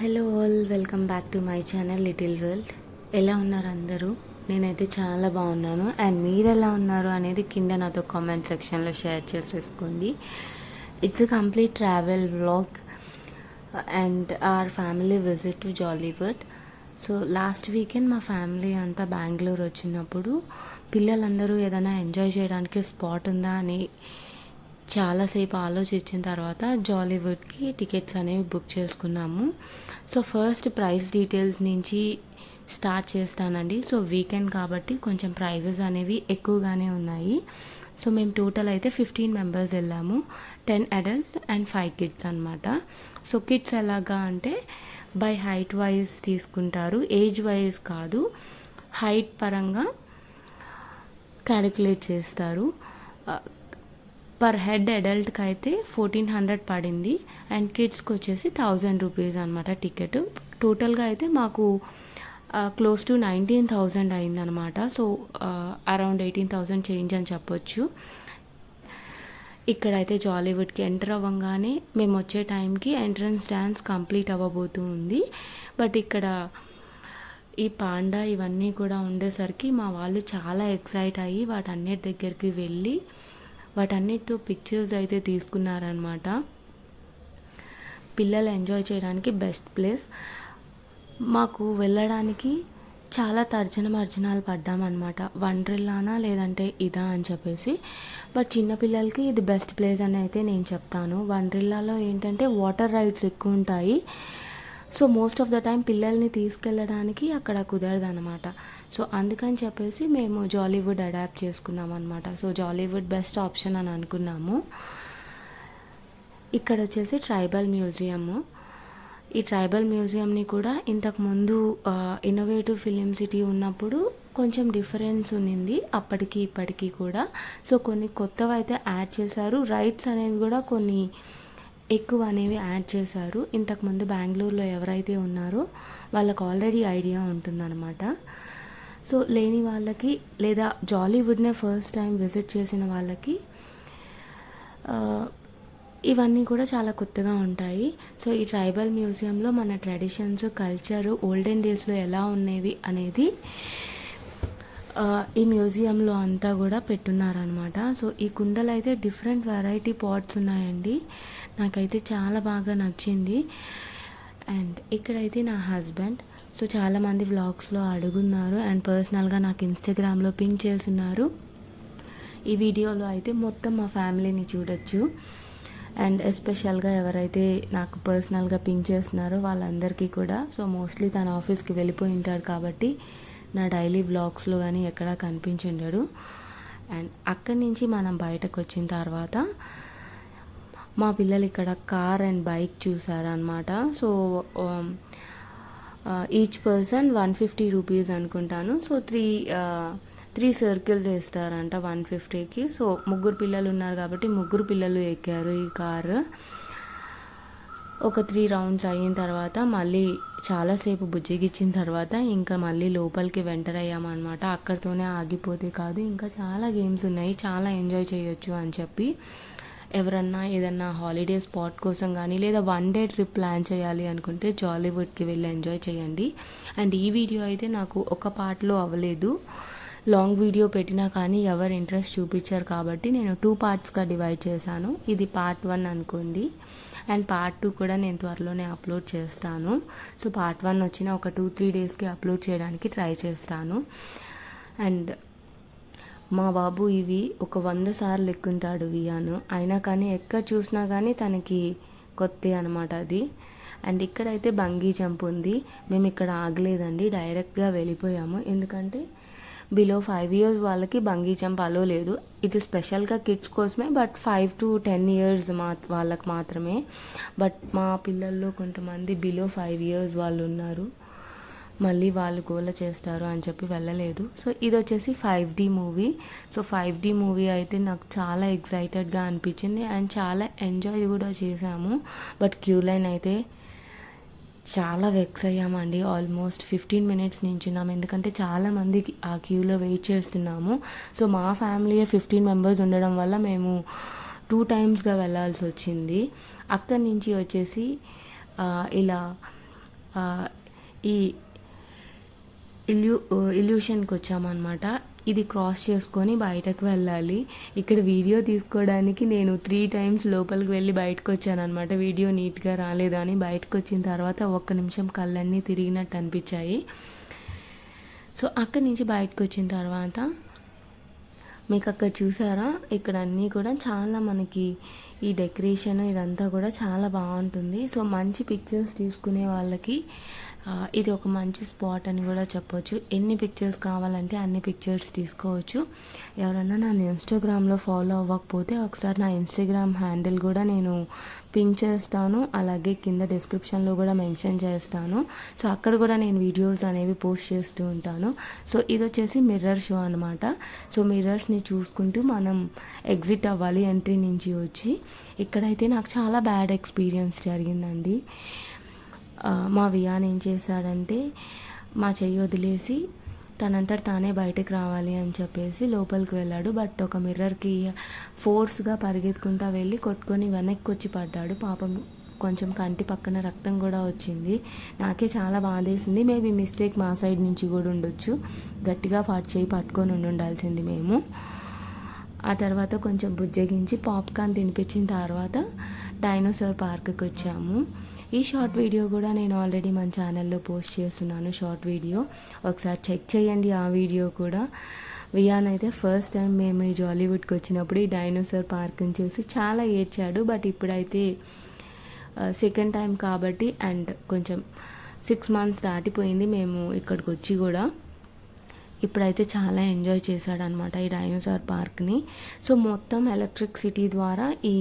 Hello all welcome back to my channel little world ఎలా ఉన్నారు అందరూ? నేనైతే చాలా బాగున్నాను. అండ్ మీరు ఎలా ఉన్నారు అనేది కింద నాతో కామెంట్ సెక్షన్లో షేర్ చేసేసుకోండి. It's a complete travel vlog and our family visit to Jollywood so last weekend మా ఫ్యామిలీ అంతా బెంగళూరు వచ్చినప్పుడు పిల్లలందరూ ఏదైనా ఎంజాయ్ చేయడానికి స్పాట్ ఉందా అని చాలాసేపు ఆలోచించిన తర్వాత జాలీవుడ్కి టికెట్స్ అనేవి బుక్ చేసుకున్నాము. సో ఫస్ట్ ప్రైస్ డీటెయిల్స్ నుంచి స్టార్ట్ చేస్తానండి. సో వీకెండ్ కాబట్టి కొంచెం ప్రైజెస్ అనేవి ఎక్కువగానే ఉన్నాయి. సో మేము టోటల్ అయితే ఫిఫ్టీన్ మెంబర్స్ వెళ్ళాము. Ten adults and five kids అనమాట సో కిడ్స్ ఎలాగా అంటే బై హైట్ వైజ్ తీసుకుంటారు. ఏజ్ వైజ్ కాదు. హైట్ పరంగా క్యాలిక్యులేట్ చేస్తారు. పర్ హెడ్ అడల్ట్కి అయితే ఫోర్టీన్ హండ్రెడ్ పడింది. అండ్ కిడ్స్కి వచ్చేసి థౌజండ్ రూపీస్ అనమాట టికెట్. టోటల్గా అయితే మాకు క్లోజ్ టు నైన్టీన్ థౌజండ్ అయిందనమాట so around eighteen thousand change అని చెప్పొచ్చు. ఇక్కడైతే జాలీవుడ్కి ఎంటర్ అవ్వగానే మేము వచ్చే టైంకి ఎంట్రన్స్ డ్యాన్స్ కంప్లీట్ అవ్వబోతూ ఉంది. బట్ ఇక్కడ ఈ పాండా ఇవన్నీ కూడా ఉండేసరికి మా వాళ్ళు చాలా ఎక్సైట్ అయ్యి వాటన్నిటి దగ్గరికి వెళ్ళి వాటన్నిటితో పిక్చర్స్ అయితే తీసుకున్నారనమాట పిల్లలు ఎంజాయ్ చేయడానికి బెస్ట్ ప్లేస్ మాకు వెళ్ళడానికి చాలా తర్జన మర్జనాలు పడ్డామన్నమాట. వండ్రిల్లానా లేదంటే ఇదా అని చెప్పేసి. బట్ చిన్నపిల్లలకి ఇది బెస్ట్ ప్లేస్ అని అయితే నేను చెప్తాను. వండ్రిల్లాలో ఏంటంటే వాటర్ రైడ్స్ ఎక్కువ ఉంటాయి so most of the time పిల్లల్ని తీసుకెళ్ళడానికి అక్కడ కుదరదు అనమాట సో అందుకని చెప్పేసి మేము జాలీవుడ్ అడాప్ట్ చేసుకున్నాం అనమాట సో జాలీవుడ్ బెస్ట్ ఆప్షన్ అని అనుకున్నాము. ఇక్కడ వచ్చేసి ట్రైబల్ మ్యూజియము ఈ ట్రైబల్ మ్యూజియంని కూడా ఇంతకుముందు ఇన్నోవేటివ్ ఫిలిం సిటీ ఉన్నప్పుడు కొంచెం డిఫరెన్స్ ఉన్నింది. అప్పటికి ఇప్పటికీ కూడా. సో కొన్ని కొత్తవి అయితే యాడ్ చేశారు. రైట్స్ అనేవి కూడా కొన్ని ఎక్కువ అనేవి యాడ్ చేశారు. ఇంతకుముందు బెంగళూరులో ఎవరైతే ఉన్నారో వాళ్ళకు ఆల్రెడీ ఐడియా ఉంటుందన్నమాట. సో లేని వాళ్ళకి లేదా జాలీవుడ్నే ఫస్ట్ టైం విజిట్ చేసిన వాళ్ళకి ఇవన్నీ కూడా చాలా కొత్తగా ఉంటాయి. సో ఈ ట్రైబల్ మ్యూజియంలో మన ట్రెడిషన్స్ కల్చరు ఓల్డెన్ డేస్లో ఎలా ఉండేవి అనేది ఈ మ్యూజియంలో అంతా కూడా పెట్టున్నారనమాట సో ఈ కుండలు అయితే డిఫరెంట్ వెరైటీ పాట్స్ ఉన్నాయండి. నాకైతే చాలా బాగా నచ్చింది. అండ్ ఇక్కడైతే నా హస్బెండ్. సో చాలామంది వ్లాగ్స్లో అడుగున్నారు అండ్ పర్సనల్గా నాకు ఇన్స్టాగ్రామ్లో పింక్ చేస్తున్నారు ఈ వీడియోలో అయితే మొత్తం మా ఫ్యామిలీని చూడొచ్చు. అండ్ ఎస్పెషల్గా ఎవరైతే నాకు పర్సనల్గా పింక్ చేస్తున్నారో వాళ్ళందరికీ కూడా. సో మోస్ట్లీ తన ఆఫీస్కి వెళ్ళిపోయి ఉంటాడు కాబట్టి నా డైలీ వ్లాగ్స్లో కానీ ఎక్కడా కనిపించుండడు. అండ్ అక్కడి నుంచి మనం బయటకు వచ్చిన తర్వాత మా పిల్లలు ఇక్కడ car and bike చూసారనమాట so each person one fifty rupees అనుకుంటాను. సో త్రీ త్రీ సర్కిల్స్ వేస్తారంట వన్ ఫిఫ్టీకి. సో ముగ్గురు పిల్లలు ఉన్నారు కాబట్టి ముగ్గురు పిల్లలు ఎక్కారు ఈ కార్. ఒక త్రీ రౌండ్స్ అయిన తర్వాత మళ్ళీ చాలాసేపు బుజ్జిగిచ్చిన తర్వాత ఇంకా మళ్ళీ లోపలికి వెంటర్ అయ్యామన్నమాట. అక్కడితోనే ఆగిపోతే కాదు ఇంకా చాలా గేమ్స్ ఉన్నాయి చాలా ఎంజాయ్ చేయొచ్చు అని చెప్పి ఎవరన్నా ఏదన్నా హాలిడే స్పాట్ కోసం కానీ లేదా వన్ డే ట్రిప్ ప్లాన్ చేయాలి అనుకుంటే జాలీవుడ్కి వెళ్ళి ఎంజాయ్ చేయండి. అండ్ ఈ వీడియో అయితే నాకు ఒక పార్ట్లో అవ్వలేదు. లాంగ్ వీడియో పెట్టినా కానీ ఎవరు ఇంట్రెస్ట్ చూపించారు కాబట్టి నేను టూ పార్ట్స్గా డివైడ్ చేశాను. ఇది పార్ట్ వన్ అనుకోండి. అండ్ పార్ట్ టూ కూడా నేను త్వరలోనే అప్లోడ్ చేస్తాను. సో పార్ట్ వన్ వచ్చిన ఒక టూ త్రీ డేస్కి అప్లోడ్ చేయడానికి ట్రై చేస్తాను. అండ్ మా బాబు ఇవి ఒక వంద సార్లు ఎక్కుంటాడు వియాను. అయినా కానీ ఎక్కడ చూసినా కానీ తనకి కొత్త అనమాట అది. అండ్ ఇక్కడైతే బంగీ జంప్ ఉంది. మేము ఇక్కడ ఆగలేదండి. డైరెక్ట్గా వెళ్ళిపోయాము. ఎందుకంటే బిలో ఫైవ్ ఇయర్స్ వాళ్ళకి బంగీ జంప్ అలో లేదు ఇది స్పెషల్గా కిడ్స్ కోసమే but five to ten years మా వాళ్ళకి మాత్రమే. బట్ మా పిల్లల్లో కొంతమంది బిలో ఫైవ్ ఇయర్స్ వాళ్ళు ఉన్నారు. మళ్ళీ వాళ్ళు గోల చేస్తారు అని చెప్పి వెళ్ళలేదు. సో ఇది వచ్చేసి five D movie so five D movie అయితే నాకు చాలా ఎక్సైటెడ్గా అనిపించింది. అండ్ చాలా ఎంజాయ్ కూడా చేశాము. బట్ క్యూ లైన్ అయితే చాలా వెక్స్ అయ్యామండి. ఆల్మోస్ట్ ఫిఫ్టీన్ మినిట్స్ నించున్నాము ఎందుకంటే చాలామంది ఆ క్యూలో వెయిట్ చేస్తున్నాము. సో మా ఫ్యామిలీ ఫిఫ్టీన్ మెంబర్స్ ఉండడం వల్ల మేము టూ టైమ్స్గా వెళ్ళాల్సి వచ్చింది. అక్కడి నుంచి వచ్చేసి ఇలా ఈ ఇల్యూ ఇల్యూషన్కి వచ్చామన్నమాట. ఇది క్రాస్ చేసుకొని బయటకు వెళ్ళాలి. ఇక్కడ వీడియో తీసుకోవడానికి నేను త్రీ టైమ్స్ లోపలికి వెళ్ళి బయటకు వచ్చాను అనమాట వీడియో నీట్గా రాలేదని బయటకు వచ్చిన తర్వాత ఒక్క నిమిషం కళ్ళన్నీ తిరిగినట్టు అనిపించాయి. సో అక్కడి నుంచి బయటకు వచ్చిన తర్వాత మీకు అక్కడ చూసారా? ఇక్కడ అన్నీ కూడా చాలా మనకి ఈ డెకరేషన్ ఇదంతా కూడా చాలా బాగుంటుంది. సో మంచి పిక్చర్స్ తీసుకునే వాళ్ళకి ఇది ఒక మంచి స్పాట్ అని కూడా చెప్పొచ్చు. ఎన్ని పిక్చర్స్ కావాలంటే అన్ని పిక్చర్స్ తీసుకోవచ్చు. ఎవరన్నా నన్ను ఇన్స్టాగ్రామ్లో ఫాలో అవ్వకపోతే ఒకసారి నా ఇన్స్టాగ్రామ్ హ్యాండిల్ కూడా నేను పిన్ చేస్తాను అలాగే కింద డిస్క్రిప్షన్లో కూడా మెన్షన్ చేస్తాను. సో అక్కడ కూడా నేను వీడియోస్ అనేవి పోస్ట్ చేస్తూ ఉంటాను. సో ఇది వచ్చేసి మిర్రర్ షో అనమాట సో మిర్రర్స్ని చూసుకుంటూ మనం ఎగ్జిట్ అవ్వాలి ఎంట్రీ నుంచి వచ్చి. ఇక్కడైతే నాకు చాలా బ్యాడ్ ఎక్స్పీరియన్స్ జరిగిందండి. మా వియాన్ ఏం చేశాడంటే మా చెయ్యి వదిలేసి తనంతట తానే బయటకు రావాలి అని చెప్పేసి లోపలికి వెళ్ళాడు. బట్ ఒక మిర్రర్కి ఫోర్స్గా పరిగెత్తుకుంటా వెళ్ళి కొట్టుకొని వెనక్కి వచ్చి పడ్డాడు. పాపం కొంచెం కంటి పక్కన రక్తం కూడా వచ్చింది. నాకే చాలా బాధేసింది. మేబీ మిస్టేక్ మా సైడ్ నుంచి కూడా ఉండొచ్చు. గట్టిగా పాటు చేయి పట్టుకొని ఉండి ఉండాల్సింది మేము. ఆ తర్వాత కొంచెం బుజ్జగించి పాప్కార్న్ తినిపించిన తర్వాత డైనోసార్ పార్క్కి వచ్చాము. ఈ షార్ట్ వీడియో కూడా నేను ఆల్రెడీ మన ఛానల్లో పోస్ట్ చేస్తున్నాను షార్ట్ వీడియో. ఒకసారి చెక్ చేయండి ఆ వీడియో కూడా. వియాన్ అయితే ఫస్ట్ టైం మేము ఈ జాలీవుడ్కి వచ్చినప్పుడు ఈ డైనోసార్ పార్క్ని చూసి చాలా ఏడ్చాడు. బట్ ఇప్పుడైతే సెకండ్ టైం కాబట్టి అండ్ కొంచెం సిక్స్ మంత్స్ దాటిపోయింది మేము ఇక్కడికి వచ్చి కూడా. ఇప్పుడైతే చాలా ఎంజాయ్ చేశాడనమాట ఈ డైనోసార్ పార్క్ని. సో మొత్తం ఎలక్ట్రిక్ సిటీ ద్వారా ఈ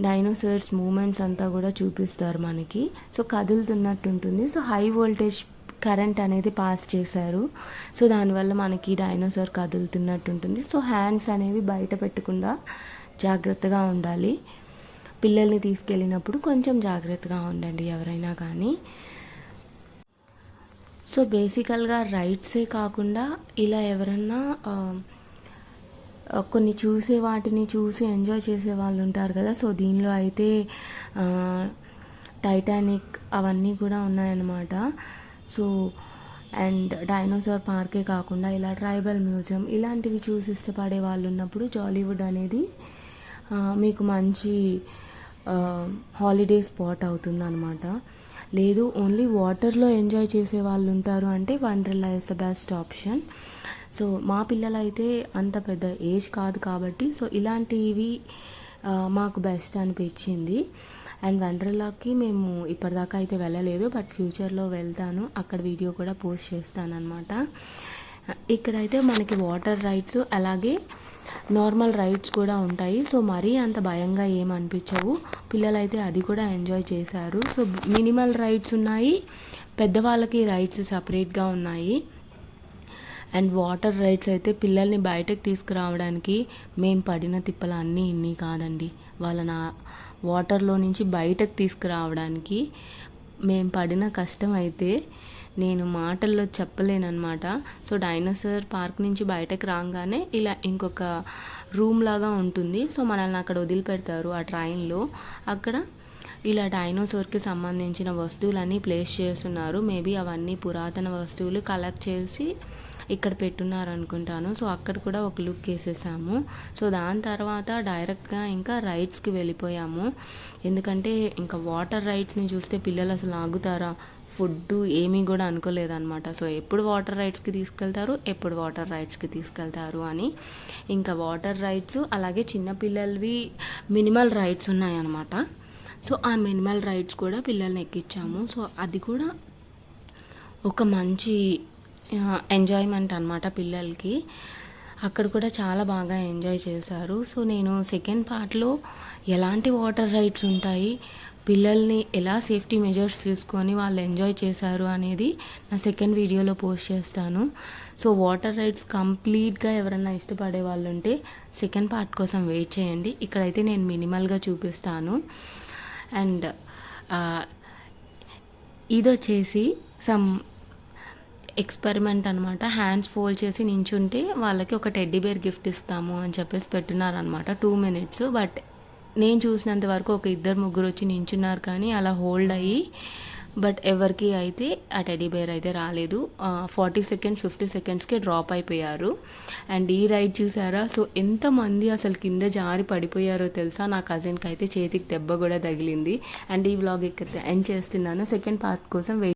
డైనోసార్స్ మూమెంట్స్ అంతా కూడా చూపిస్తారు మనకి. సో కదులుతున్నట్టు ఉంటుంది. సో హై వోల్టేజ్ కరెంట్ అనేది పాస్ చేశారు. సో దానివల్ల మనకి డైనోసార్ కదులుతున్నట్టు ఉంటుంది. సో హ్యాండ్స్ అనేవి బయట పెట్టకుండా జాగ్రత్తగా ఉండాలి. పిల్లల్ని తీసుకెళ్ళినప్పుడు కొంచెం జాగ్రత్తగా ఉండండి ఎవరైనా కానీ. సో బేసికల్గా రైట్సే కాకుండా ఇలా ఎవరన్నా కొన్ని చూసే వాటిని చూసి ఎంజాయ్ చేసే వాళ్ళు ఉంటారు కదా. సో దీనిలో అయితే టైటానిక్ అవన్నీ కూడా ఉన్నాయన్నమాట. సో అండ్ డైనోసార్ పార్కే కాకుండా ఇలా ట్రైబల్ మ్యూజియం ఇలాంటివి చూసి ఇష్టపడే వాళ్ళు ఉన్నప్పుడు జాలీవుడ్ అనేది మీకు మంచి హాలిడే స్పాట్ అవుతుంది అనమాట లేదు ఓన్లీ వాటర్లో ఎంజాయ్ చేసే వాళ్ళు ఉంటారు అంటే Wonderla is the best option so మా పిల్లలు అయితే అంత పెద్ద ఏజ్ కాదు కాబట్టి సో ఇలాంటివి మాకు బెస్ట్ అనిపించింది. అండ్ వండర్లాకి మేము ఇప్పటిదాకా అయితే వెళ్ళలేదు బట్ ఫ్యూచర్లో వెళ్తాను. అక్కడ వీడియో కూడా పోస్ట్ చేస్తాను అనమాట ఇక్కడైతే మనకి వాటర్ రైడ్స్ అలాగే నార్మల్ రైడ్స్ కూడా ఉంటాయి. సో మరీ అంత భయంగా ఏం అనిపించవు. పిల్లలైతే అది కూడా ఎంజాయ్ చేశారు. సో మినిమల్ రైడ్స్ ఉన్నాయి. పెద్దవాళ్ళకి రైడ్స్ సపరేట్గా ఉన్నాయి. అండ్ వాటర్ రైడ్స్ అయితే పిల్లల్ని బయటకు తీసుకురావడానికి మేము పడిన తిప్పలు అన్నీ ఇన్ని కాదండి. వాళ్ళ నా వాటర్లో నుంచి బయటకు తీసుకురావడానికి మేము పడిన కష్టం అయితే నేను మాటల్లో చెప్పలేనమాట సో డైనోసార్ పార్క్ నుంచి బయటకు రాగానే ఇలా ఇంకొక రూమ్ లాగా ఉంటుంది. సో మనల్ని అక్కడ వదిలిపెడతారు ఆ ట్రైన్లో. అక్కడ ఇలా డైనోసార్కి సంబంధించిన వస్తువులన్నీ ప్లేస్ చేస్తున్నారు. మేబీ అవన్నీ పురాతన వస్తువులు కలెక్ట్ చేసి ఇక్కడ పెట్టున్నారు అనుకుంటాను సో అక్కడ కూడా ఒక లుక్ వేసేసాము. సో దాని తర్వాత డైరెక్ట్గా ఇంకా రైడ్స్కి వెళ్ళిపోయాము. ఎందుకంటే ఇంకా వాటర్ రైడ్స్ని చూస్తే పిల్లలు అసలు ఆగుతారా? ఫుడ్ ఏమీ కూడా అనుకోలేదన్నమాట. సో ఎప్పుడు వాటర్ రైడ్స్కి తీసుకెళ్తారు? ఎప్పుడు వాటర్ రైడ్స్కి తీసుకెళ్తారు అని. ఇంకా వాటర్ రైడ్స్ అలాగే చిన్నపిల్లలవి మినిమల్ రైడ్స్ ఉన్నాయన్నమాట. సో ఆ మినిమల్ రైడ్స్ కూడా పిల్లల్ని ఎక్కించాము. సో అది కూడా ఒక మంచి ఎంజాయ్మెంట్ అనమాట పిల్లలకి. అక్కడ కూడా చాలా బాగా ఎంజాయ్ చేశారు. సో నేను సెకండ్ పార్ట్లో ఎలాంటి వాటర్ రైడ్స్ ఉంటాయి పిల్లల్ని ఎలా సేఫ్టీ మెజర్స్ తీసుకొని వాళ్ళు ఎంజాయ్ చేశారు అనేది నా సెకండ్ వీడియోలో పోస్ట్ చేస్తాను. సో వాటర్ రైడ్స్ కంప్లీట్గా ఎవరన్నా ఇష్టపడే వాళ్ళు ఉంటే సెకండ్ పార్ట్ కోసం వెయిట్ చేయండి. ఇక్కడైతే నేను మినిమల్గా చూపిస్తాను. అండ్ ఇది వచ్చేసి సమ్ ఎక్స్పెరిమెంట్ అనమాట హ్యాండ్స్ ఫోల్డ్ చేసి నించుంటే వాళ్ళకి ఒక టెడ్డీ బేర్ గిఫ్ట్ ఇస్తాము అని చెప్పేసి పెట్టున్నారనమాట టూ మినిట్స్. బట్ నేను చూసినంత వరకు ఒక ఇద్దరు ముగ్గురు వచ్చి నించున్నారు కానీ అలా హోల్డ్ అయ్యి బట్ ఎవరికి అయితే ఆ టెడీ బేర్ అయితే రాలేదు ఫార్టీ సెకండ్స్ ఫిఫ్టీ సెకండ్స్కే డ్రాప్ అయిపోయారు. అండ్ ఈ రైడ్ చూసారా? సో ఎంతమంది అసలు కింద జారి పడిపోయారో తెలుసా? నా కజిన్కి అయితే చేతికి దెబ్బ కూడా తగిలింది. అండ్ ఈ వ్లాగ్ ఇక్కడ ఎండ్ చేస్తున్నాను. సెకండ్ పార్ట్ కోసం వెయిట్